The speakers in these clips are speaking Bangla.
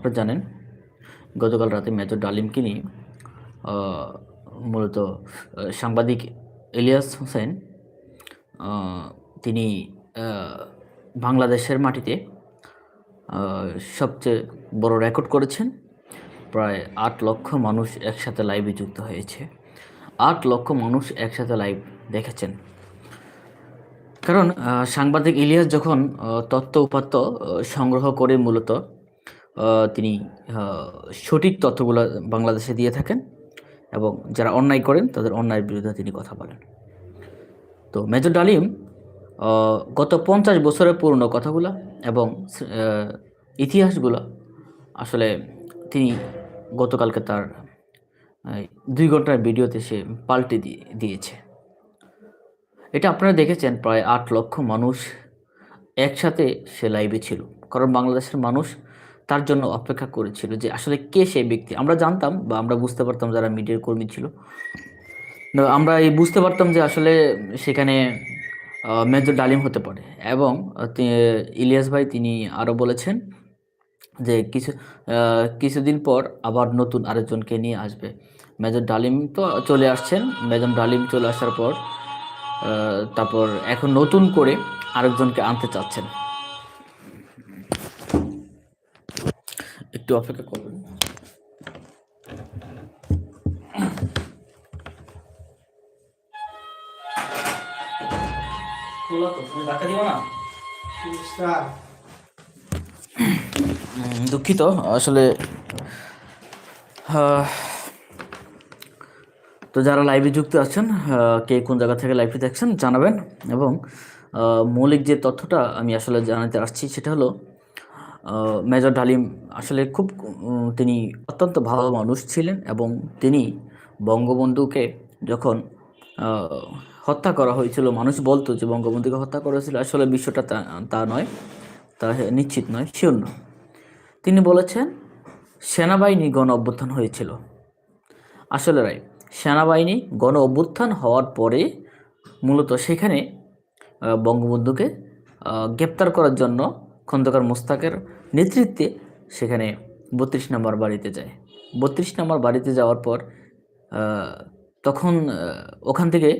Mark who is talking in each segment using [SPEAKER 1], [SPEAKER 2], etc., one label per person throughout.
[SPEAKER 1] আপনারা জানেন, গতকাল রাতে মেজর ডালিমকে নিয়ে মূলত সাংবাদিক ইলিয়াস হোসেন তিনি বাংলাদেশের মাটিতে সবচেয়ে বড় রেকর্ড করেছেন। প্রায় আট লক্ষ মানুষ একসাথে লাইভে যুক্ত হয়েছে। আট লক্ষ মানুষ একসাথে লাইভ দেখেছেন। কারণ সাংবাদিক ইলিয়াস যখন তত্ত্ব উপাত্ত সংগ্রহ করে মূলত তিনি সঠিক তথ্যগুলো বাংলাদেশে দিয়ে থাকেন এবং যারা অন্যায় করেন তাদের অন্যায়ের বিরুদ্ধে তিনি কথা বলেন। তো মেজর ডালিম গত পঞ্চাশ বছরের পুরনো কথাগুলো এবং ইতিহাসগুলো আসলে তিনি গতকালকে তার দুই ঘণ্টার ভিডিওতে সে পাল্টে দিয়ে, দিয়েছে। এটা আপনারা দেখেছেন, প্রায় আট লক্ষ মানুষ একসাথে সে লাইভে ছিল। কারণ বাংলাদেশের মানুষ তার জন্য অপেক্ষা করেছিল যে আসলে কে সেই ব্যক্তি? আমরা জানতাম বা আমরা বুঝতে পারতাম যারা মিডিয়ার কর্মী ছিল। আমরা এই বুঝতে পারতাম যে আসলে সেখানে মেজর ডালিম হতে পারে এবং ইলিয়াস ভাই তিনি আরও বলেছেন যে কিছু কিছুদিন পর আবার নতুন আরেকজনকে নিয়ে আসবে। মেজর ডালিম তো চলে আসছেন। মেজর ডালিম চলে আসার পর তারপর এখন নতুন করে আরেকজনকে আনতে চাচ্ছেন। একটু অপেক্ষা করবেন। দুঃখিত আসলে তো যারা লাইভে যুক্ত আছেন কে কোন জায়গা থেকে লাইভে দেখছেন জানাবেন। এবং মৌলিক যে তথ্যটা আমি আসলে জানাতে আসছি সেটা হলো মেজর ডালিম আসলে খুব তিনি অত্যন্ত ভালো মানুষ ছিলেন এবং তিনি বঙ্গবন্ধুকে যখন হত্যা করা হয়েছিল, মানুষ বলতো যে বঙ্গবন্ধুকে হত্যা করা হয়েছিল, আসলে বিশ্বটা তা তা নয়, তা নিশ্চিত নয় শিওর তিনি বলেছেন, সেনাবাহিনী গণ অভ্যুত্থান হয়েছিল। আসলে রাই সেনাবাহিনী গণ অভ্যুত্থান হওয়ার পরে মূলত সেখানে বঙ্গবন্ধুকে গ্রেপ্তার করার জন্য খন্দকার মোস্তাকের নেতৃত্বে সেখানে বত্রিশ নম্বর বাড়িতে যায়। বত্রিশ নম্বর বাড়িতে যাওয়ার পর তখন ওখান থেকে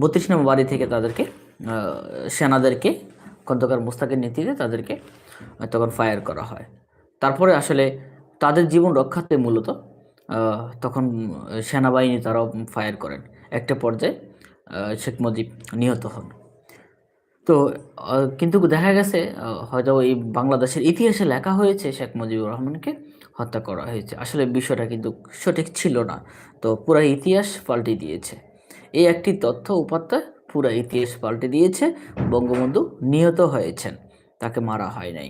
[SPEAKER 1] বত্রিশ নম্বর বাড়ি থেকে তাদেরকে সেনাদেরকে, খন্দকার মোস্তাকের নেতৃত্বে তাদেরকে তখন ফায়ার করা হয়। তারপরে আসলে তাদের জীবন রক্ষার্থে মূলত তখন সেনাবাহিনী তারাও ফায়ার করেন। একটা পর্যায়ে শেখ মুজিব নিহত হন। তো কিন্তু দেখা গেছে হয়তো এই বাংলাদেশের ইতিহাসে লেখা হয়েছে শেখ মুজিবুর রহমানকে হত্যা করা হয়েছে। আসলে বিষয়টা কিন্তু সঠিক ছিল না। তো পুরো ইতিহাস পাল্টে দিয়েছে। এই একটি তথ্য উপাত্ত পুরো ইতিহাস পাল্টে দিয়েছে, বঙ্গবন্ধু নিহত হয়েছেন, তাকে মারা হয় নাই।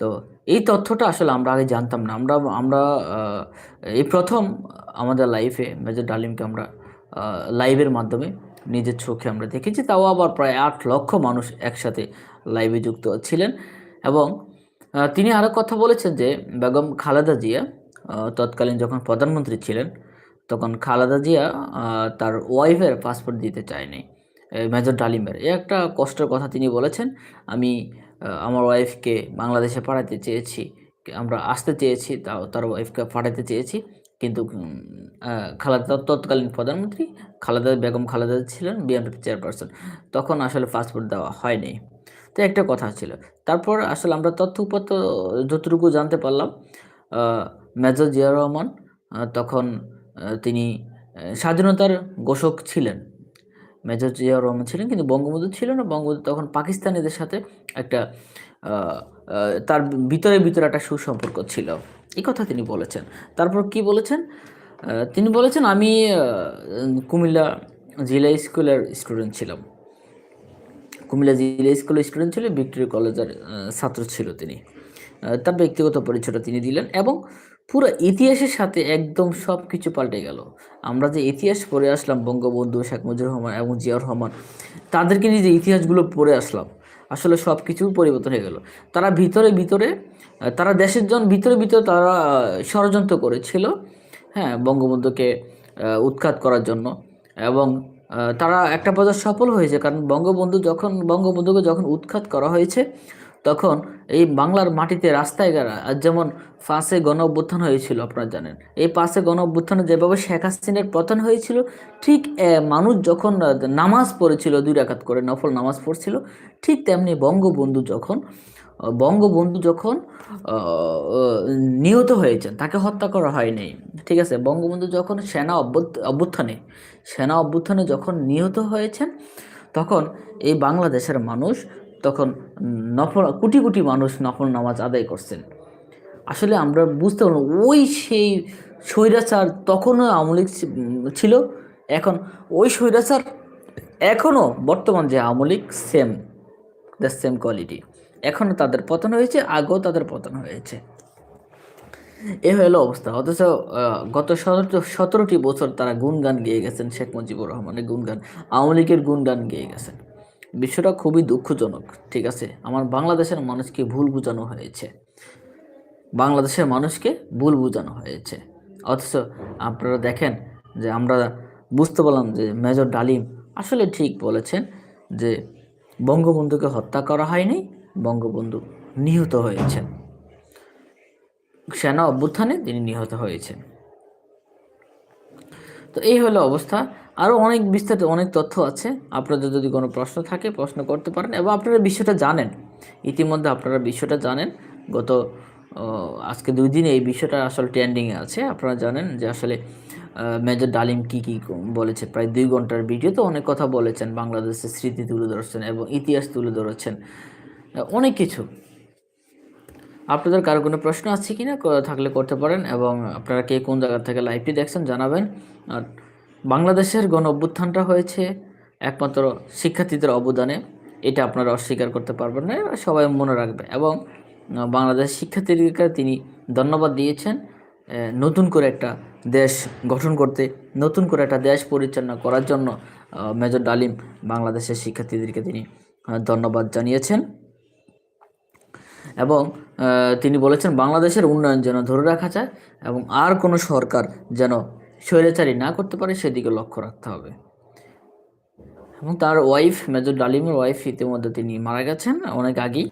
[SPEAKER 1] তো এই তথ্যটা আসলে আমরা আগে জানতাম না। আমরা আমরা এই প্রথম আমাদের লাইফে মেজর ডালিমকে আমরা লাইভের মাধ্যমে নিজের চোখে আমরা দেখেছি, তাও আবার প্রায় আট লক্ষ মানুষ একসাথে লাইভে যুক্ত ছিলেন। এবং তিনি আরও কথা বলেছেন যে, বেগম খালেদা জিয়া তৎকালীন যখন প্রধানমন্ত্রী ছিলেন, তখন খালেদা জিয়া তার ওয়াইফের পাসপোর্ট দিতে চায়নি মেজর ডালিমের। এ একটা কষ্টের কথা তিনি বলেছেন, আমি আমার ওয়াইফকে বাংলাদেশে পাঠাতে চেয়েছি, আমরা আসতে চেয়েছি, তাও তার ওয়াইফকে পাঠাতে চেয়েছি। কিন্তু খালেদা তৎকালীন প্রধানমন্ত্রী খালেদা বেগম খালেদা ছিলেন বিএনপি চেয়ারপারসন। তখন আসলে পাসপোর্ট দেওয়া হয়নি। তো একটা কথা ছিল। তারপর আসলে আমরা তথ্য উপাত্ত যতটুকু জানতে পারলাম মেজর জিয়া রহমান তখন তিনি স্বাধীনতার ঘোষক ছিলেন। মেজর জিয়া রহমান ছিলেন কিন্তু বঙ্গবন্ধু ছিল না। বঙ্গবন্ধু তখন পাকিস্তানিদের সাথে একটা তার ভিতরে ভিতরে একটা সুসম্পর্ক ছিল। এই কথা তিনি বলেছেন। তারপর কি বলেছেন? তিনি বলেছেন, আমি কুমিল্লা জিলা স্কুলের স্টুডেন্ট ছিলাম। কুমিল্লা জিলা স্কুলের স্টুডেন্ট ছিল ভিক্টোরিয়া কলেজের ছাত্র ছিল তিনি। তার ব্যক্তিগত পরিচয়টা তিনি দিলেন এবং পুরো ইতিহাসের সাথে একদম সব কিছু পাল্টে গেল। আমরা যে ইতিহাস পড়ে আসলাম, বঙ্গবন্ধু শেখ মুজিবুর রহমান এবং জিয়াউর রহমান, তাদেরকে নিয়ে যে ইতিহাসগুলো পড়ে আসলাম আসলে সব কিছু পরিবর্তন হয়ে গেল। তারা ভিতরে ভিতরে, তারা দেশের জন ভিতরে ভিতরে তারা ষড়যন্ত্র করেছিল হ্যাঁ বঙ্গবন্ধুকে উৎখাত করার জন্য। এবং তারা একটা পর্যায়ে সফল হয়েছে, কারণ বঙ্গবন্ধু যখন, বঙ্গবন্ধুকে যখন উৎখাত করা হয়েছে তখন এই বাংলার মাটিতে রাস্তায় যেমন পাঁচে গণ অভ্যুত্থান হয়েছিল, আপনারা জানেন। এই পাঁচে গণ অভ্যুত্থানে যেভাবে শেখ হাসিনের পতন হয়েছিল, ঠিক মানুষ যখন নামাজ পড়েছিল, দুই রাকাত করে নফল নামাজ পড়ছিল, ঠিক তেমনি বঙ্গবন্ধু যখন বঙ্গবন্ধু যখন নিহত হয়েছেন, তাকে হত্যা করা হয়নি, ঠিক আছে? বঙ্গবন্ধু যখন সেনা অভ্যুত- অভ্যুত্থানে, সেনা অভ্যুত্থানে যখন নিহত হয়েছেন, তখন এই বাংলাদেশের মানুষ তখন নফল, কোটি কোটি মানুষ নফল নামাজ আদায় করছেন। আসলে আমরা বুঝতে পারলাম, ওই সেই স্বৈরাচার তখনও আওয়ামী ছিল, এখন ওই স্বৈরাচার এখনও বর্তমান যে Awami League same the same quality এখনও তাদের পতন হয়েছে, আগেও তাদের পতন হয়েছে। এ হলো অবস্থা। অথচ গত সতেরো, সতেরোটি বছর তারা গুনগান গেয়ে গেছেন, শেখ মুজিবুর রহমানের গুনগান আওয়ামী লীগের গুনগান গেয়ে গেছেন। বিষয়টা খুবই দুঃখজনক, ঠিক আছে? আমার বাংলাদেশের মানুষকে ভুল বোঝানো হয়েছে। বাংলাদেশের মানুষকে ভুল বোঝানো হয়েছে। অথচ আপনারা দেখেন যে আমরা বুঝতে পারলাম যে মেজর ডালিম আসলে ঠিক বলেছেন যে বঙ্গবন্ধুকে হত্যা করা হয়নি, বঙ্গবন্ধু নিহত হয়েছেন। সেনা অভ্যুত্থানে তিনি নিহত হয়েছেন। তো এই হলো অবস্থা। আরও অনেক বিস্তারিত অনেক তথ্য আছে। আপনাদের যদি কোনো প্রশ্ন থাকে, প্রশ্ন করতে পারেন এবং আপনারা বিষয়টা জানেন। ইতিমধ্যে আপনারা বিষয়টা জানেন। গত আজকে দুই দিনে এই বিষয়টা আসলে ট্রেন্ডিংয়ে আছে। আপনারা জানেন যে আসলে মেজর ডালিম কি কি বলেছে। প্রায় দুই ঘণ্টার ভিডিওতে অনেক কথা বলেছেন। বাংলাদেশের স্মৃতি তুলে ধরেছেন এবং ইতিহাস তুলে ধরেছেন। অনেক কিছু। আপনাদের কারও কোনো প্রশ্ন আছে কি না থাকলে করতে পারেন এবং আপনারা কে কোন জায়গা থেকে লাইভটি দেখছেন জানাবেন। আর বাংলাদেশের গণ অভ্যুত্থানটা হয়েছে একমাত্র শিক্ষার্থীদের অবদানে, এটা আপনারা অস্বীকার করতে পারবেন না সবাই মনে রাখবে এবং বাংলাদেশ শিক্ষার্থীদেরকে তিনি ধন্যবাদ দিয়েছেন নতুন করে একটা দেশ গঠন করতে, নতুন করে একটা দেশ পরিচালনা করার জন্য মেজর ডালিম বাংলাদেশের শিক্ষার্থীদেরকে তিনি ধন্যবাদ জানিয়েছেন। এবং তিনি বলেছেন, বাংলাদেশের উন্নয়ন যেন ধরে রাখা যায় এবং আর কোনো সরকার যেন স্বৈরাচারী না করতে পারে, সেদিকে লক্ষ্য রাখতে হবে। এবং তার ওয়াইফ মেজর ডালিমের ওয়াইফ ইতিমধ্যে তিনি মারা গেছেন অনেক আগেই।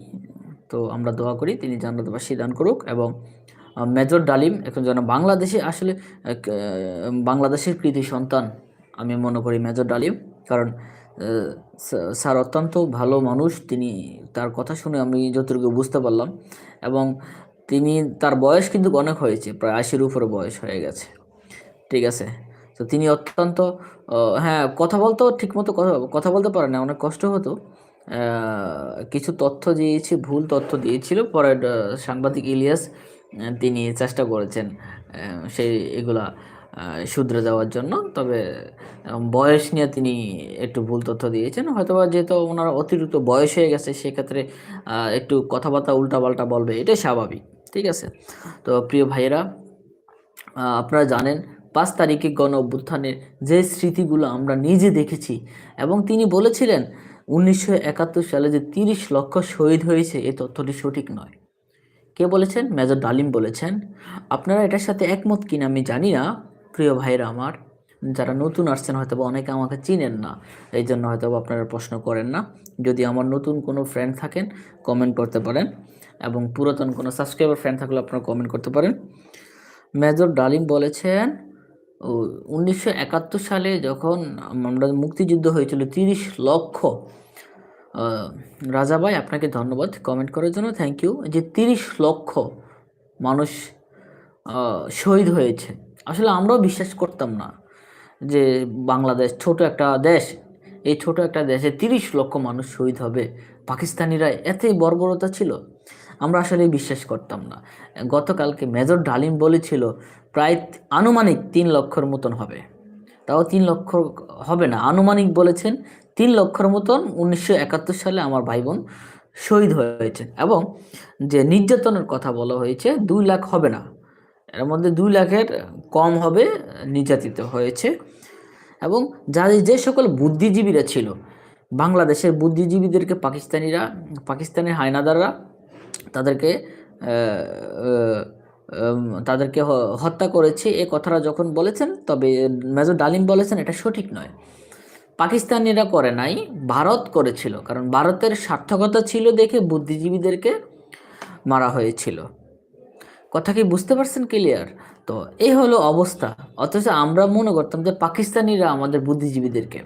[SPEAKER 1] তো আমরা দোয়া করি, তিনি জান্নাতবাসী দান করুক এবং মেজর ডালিম এখন যেন বাংলাদেশে আসলে বাংলাদেশের কৃতি সন্তান, আমি মনে করি মেজর ডালিম। কারণ স্যার- অত্যন্ত ভালো মানুষ। তিনি তার কথা শুনে আমি যতটুকু বুঝতে পারলাম এবং তিনি, তার বয়স কিন্তু অনেক হয়েছে, প্রায় আশির উপরে বয়স হয়ে গেছে। ঠিক আছে? তো তিনি অত্যন্ত হ্যাঁ কথা বলতেও ঠিকমতো কথা কথা বলতে পারে না অনেক কষ্ট হতো। কিছু তথ্য দিয়েছি, ভুল তথ্য দিয়েছিল, পরে সাংবাদিক ইলিয়াস তিনি চেষ্টা করেছেন সেই এগুলা শুধরে দেওয়ার জন্য। তবে বয়স নিয়ে তিনি একটু ভুল তথ্য দিয়েছেন। হয়তোবা যেহেতু ওনার অতিরিক্ত বয়স হয়ে গেছে, সেক্ষেত্রে একটু কথাবার্তা উল্টাপাল্টা বলবে, এটাই স্বাভাবিক, ঠিক আছে? তো প্রিয় ভাইয়েরা আপনারা জানেন, পাঁচ তারিখে গণ অভ্যুত্থানের যে স্মৃতিগুলো আমরা নিজে দেখেছি এবং তিনি বলেছিলেন, উনিশশো একাত্তর সালে যে তিরিশ লক্ষ শহীদ হয়েছে এই তথ্যটি সঠিক নয়। কে বলেছেন? মেজর ডালিম বলেছেন। আপনারা এটার সাথে একমত কিনা আমি জানি না। প্রিয় ভাইরা আমার, যারা নতুন আসছেন হয়তো বা অনেকে আমাকে চিনেন না এই জন্য হয়তো আপনারা প্রশ্ন করেন না। যদি আমার নতুন কোনো ফ্রেন্ড থাকেন কমেন্ট করতে পারেন এবং পুরাতন কোনো সাবস্ক্রাইবার ফ্রেন্ড থাকলে আপনারা কমেন্ট করতে পারেন। মেজর ডালিম বলেছেন, ও উনিশশো একাত্তর সালে যখন আমরা মুক্তিযুদ্ধ হয়েছিল তিরিশ লক্ষ রাজা ভাই, আপনাকে ধন্যবাদ কমেন্ট করার জন্য থ্যাংক ইউ যে তিরিশ লক্ষ মানুষ শহীদ হয়েছে। আসলে আমরাও বিশ্বাস করতাম না যে বাংলাদেশ ছোট একটা দেশ, এই ছোট একটা দেশে তিরিশ লক্ষ মানুষ শহীদ হবে। পাকিস্তানিরা এতই বর্বরতা ছিল, আমরা আসলে বিশ্বাস করতাম না। গতকালকে মেজর ডালিম বলেছিল, প্রায় আনুমানিক তিন লক্ষর মতন হবে। তাও তিন লক্ষ হবে না, আনুমানিক বলেছেন, তিন লক্ষর মতন উনিশশো একাত্তর সালে আমার ভাই বোন শহীদ হয়েছেন। এবং যে নির্যাতনের কথা বলা হয়েছে, দুই লাখ হবে না। এর মধ্যে দুই লাখের কম হবে নির্যাতিত হয়েছে। এবং যাদের যে সকল বুদ্ধিজীবীরা ছিল, বাংলাদেশের বুদ্ধিজীবীদেরকে পাকিস্তানিরা, পাকিস্তানের হায়নাদাররা তাদেরকে তাদেরকে হত্যা করেছে। এ কথাটা যখন বলেছেন, তবে মেজর ডালিম বলেছেন, এটা সঠিক নয়। পাকিস্তানিরা করে নাই, ভারত করেছিল। কারণ ভারতের সার্থকতা ছিল দেখে বুদ্ধিজীবীদেরকে মারা হয়েছিল। কথা কি বুঝতে পারছেন ক্লিয়ার? তো এই হলো অবস্থা। অথচ আমরা মনে করতাম যে পাকিস্তানিরা আমাদের বুদ্ধিজীবীদেরকে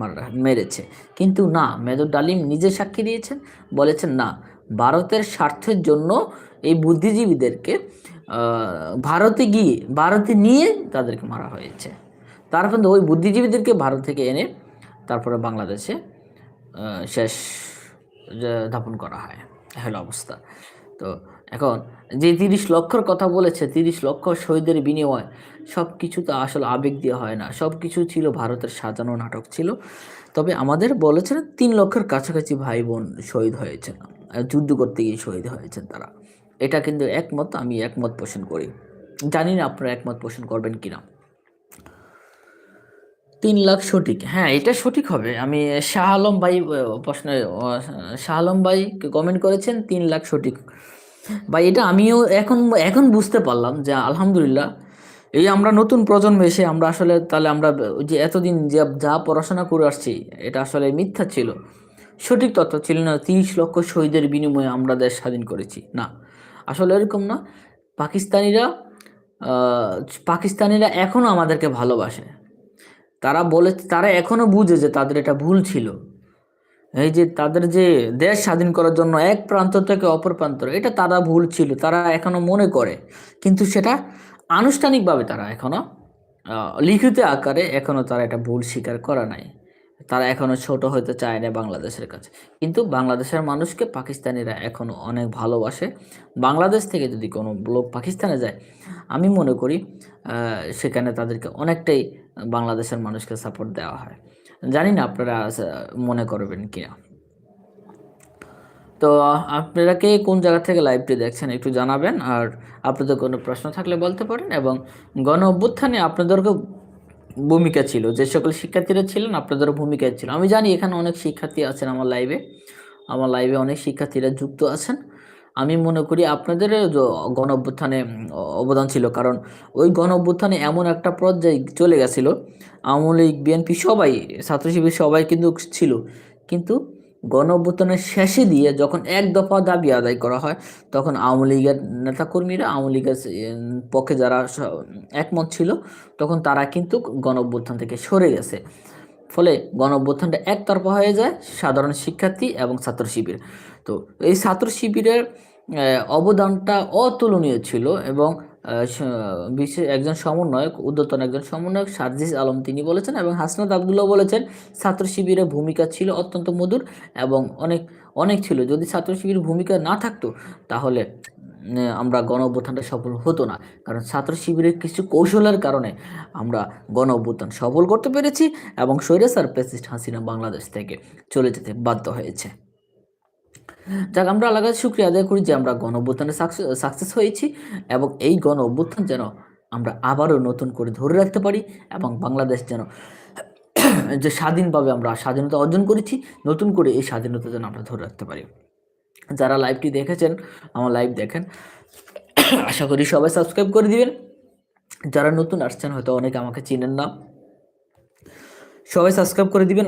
[SPEAKER 1] মারা, মেরেছে। কিন্তু না, মেজর ডালিম নিজে সাক্ষী দিয়েছেন, বলেছেন না, ভারতের স্বার্থের জন্য এই বুদ্ধিজীবীদেরকে ভারতে গিয়ে, ভারতে নিয়ে তাদেরকে মারা হয়েছে। তার কিন্তু ওই বুদ্ধিজীবীদেরকে ভারত থেকে এনে তারপরে বাংলাদেশে শেষ যে দাপন করা হয়। হলো অবস্থা। তো এখন যে তিরিশ লক্ষর কথা বলেছে, তিরিশ লক্ষ শহীদের বিনিময় সব কিছু তো আসলে আবেগ দিয়ে হয় না। সব কিছু ছিল ভারতের সাজানো নাটক ছিল। তবে আমাদের বলেছেন তিন লক্ষের কাছাকাছি ভাই বোন শহীদ হয়েছেন যুদ্ধ করতে গিয়ে শহীদ হয়েছেন তারা। এটা কিন্তু একমত, আমি একমত পোষণ করি। জানি না আপনারা একমত পোষণ করবেন কিনা। তিন লাখ সঠিক। হ্যাঁ এটা সঠিক হবে। আমি শাহ আলম ভাই প্রশ্ন শাহ আলম ভাই কমেন্ট করেছেন, তিন লাখ সঠিক। ভাই, এটা আমিও এখন এখন বুঝতে পারলাম যে আলহামদুলিল্লাহ, এই আমরা নতুন প্রজন্ম এসে আমরা আসলে তাহলে আমরা যে এতদিন যে যা পড়াশোনা করে আসছি, এটা আসলে মিথ্যা ছিল। সঠিক তথ্য ছিল না, তিরিশ লক্ষ শহীদের বিনিময়ে আমরা দেশ স্বাধীন করেছি। না, আসলে এরকম না। পাকিস্তানিরা পাকিস্তানিরা এখনও আমাদেরকে ভালোবাসে। তারা বলে, তারা এখনও বুঝে যে তাদের এটা ভুল ছিল। এই যে তাদের যে দেশ স্বাধীন করার জন্য এক প্রান্ত থেকে অপর প্রান্ত, এটা তারা ভুল ছিল, তারা এখনও মনে করে। কিন্তু সেটা আনুষ্ঠানিকভাবে তারা এখনও লিখিত আকারে এখনও তারা এটা ভুল স্বীকার করা নাই। তারা এখনও ছোট হতে চায় না বাংলাদেশের কাছে। কিন্তু বাংলাদেশের মানুষকে পাকিস্তানিরা এখনও অনেক ভালোবাসে। বাংলাদেশ থেকে যদি কোনো লোক পাকিস্তানে যায়, আমি মনে করি সেখানে তাদেরকে অনেকটাই বাংলাদেশের মানুষকে সাপোর্ট দেওয়া হয়। জানি না আপনারা মনে করবেন কিনা। তো আপনারা কে কোন জায়গা থেকে লাইভটি দেখছেন একটু জানাবেন। আর আপনাদের কোনো প্রশ্ন থাকলে বলতে পারেন এবং গণ অভ্যুত্থানে আপনাদেরও ভূমিকা ছিল। যে সকল শিক্ষার্থীরা ছিলেন, আপনাদেরও ভূমিকা ছিল। আমি জানি এখানে অনেক শিক্ষার্থী আছেন আমার লাইভে আমার লাইভে অনেক শিক্ষার্থীরা যুক্ত আছেন। আমি মনে করি আপনাদের গণ অভ্যুত্থানে অবদান ছিল। কারণ ওই গণ অভ্যুত্থানে এমন একটা পর্যায়ে চলে গেছিল। আওয়ামী লীগ, বিএনপি সবাই ছাত্র শিবির সবাই কিন্তু ছিল। কিন্তু গণ অভ্যুত্থানের শেষে দিয়ে যখন এক দফা দাবি আদায় করা হয়, তখন আওয়ামী লীগের নেতাকর্মীরা, আওয়ামী লীগের পক্ষে যারা একমত ছিল, তখন তারা কিন্তু গণ অভ্যুত্থান থেকে সরে গেছে। ফলে গণ অভ্যুত্থানটা একতরফা হয়ে যায় সাধারণ শিক্ষার্থী এবং ছাত্র শিবির। তো এই ছাত্র শিবিরের অবদানটা অতুলনীয় ছিল এবং বিশেষ একজন সমন্বয়ক, উদ্যতন একজন সমন্বয়ক সার্জিস আলম তিনি বলেছেন এবং হাসনাত আবদুল্লাহ বলেছেন, ছাত্র শিবিরের ভূমিকা ছিল অত্যন্ত মধুর এবং অনেক অনেক ছিল। যদি ছাত্র শিবিরের ভূমিকা না থাকতো, তাহলে আমরা গণ অভ্যুত্থানটা সফল হতো না। কারণ ছাত্র শিবিরের কিছু কৌশলের কারণে আমরা গণ অভ্যুত্থান সফল করতে পেরেছি এবং স্বৈরাচার প্রেসিডেন্ট হাসিনা বাংলাদেশ থেকে চলে যেতে বাধ্য হয়েছে। যাক, আমরা আলাদা শুক্রিয়া আদায় করি যে আমরা গণ অভ্যুত্থানে সাকসেস হয়েছি এবং এই গণ অভ্যুত্থান যেন আমরা আবারও নতুন করে ধরে রাখতে পারি এবং বাংলাদেশ যেন যে স্বাধীনভাবে আমরা স্বাধীনতা অর্জন করেছি, নতুন করে এই স্বাধীনতা যেন আমরা ধরে রাখতে পারি। যারা লাইভটি দেখেছেন, আমার লাইভ দেখেন, আশা করি সবাই সাবস্ক্রাইব করে দিবেন। যারা নতুন আসছেন, হয়তো অনেকে আমাকে চিনেন না। সবাই সাবস্ক্রাইব করে দিবেন।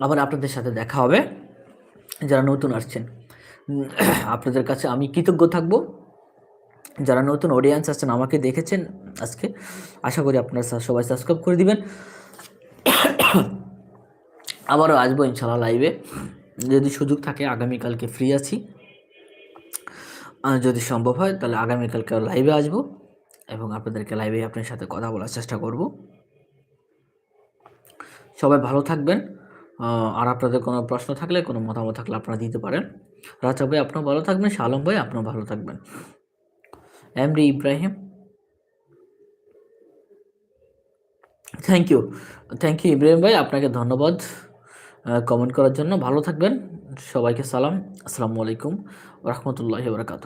[SPEAKER 1] আবার আপনাদের সাথে দেখা হবে। যারা নতুন আসছেন আপনাদের কাছে আমি কৃতজ্ঞ থাকব। যারা নতুন অডিয়েন্স আছেন আমাকে দেখেছেন আজকে, আশা করি আপনারা সবাই সাবস্ক্রাইব করে দিবেন। আবারও আসব ইনশাল্লাহ লাইভে যদি সুযোগ থাকে, আগামীকালকে ফ্রি আছি। যদি সম্ভব হয়, তাহলে আগামীকালকে লাইভে আসব এবং আপনাদেরকে লাইভে আপনার সাথে কথা বলার চেষ্টা করব। সবাই ভালো থাকবেন। আর আপনাদের কোনো প্রশ্ন থাকলে, কোনো মতামত থাকলে আপনারা দিতে পারেন। রাজা ভাই, আপনিও ভালো থাকবেন, শালম ভাই, আপনিও ভালো থাকবেন। MD Ibrahim. Thank you thank you Ibrahim ভাই, আপনাকে ধন্যবাদ কমেন্ট করার জন্য। ভালো থাকবেন, সবাইকে সালাম, আসসালামু আলাইকুম রহমতুল্লাহ বরকাত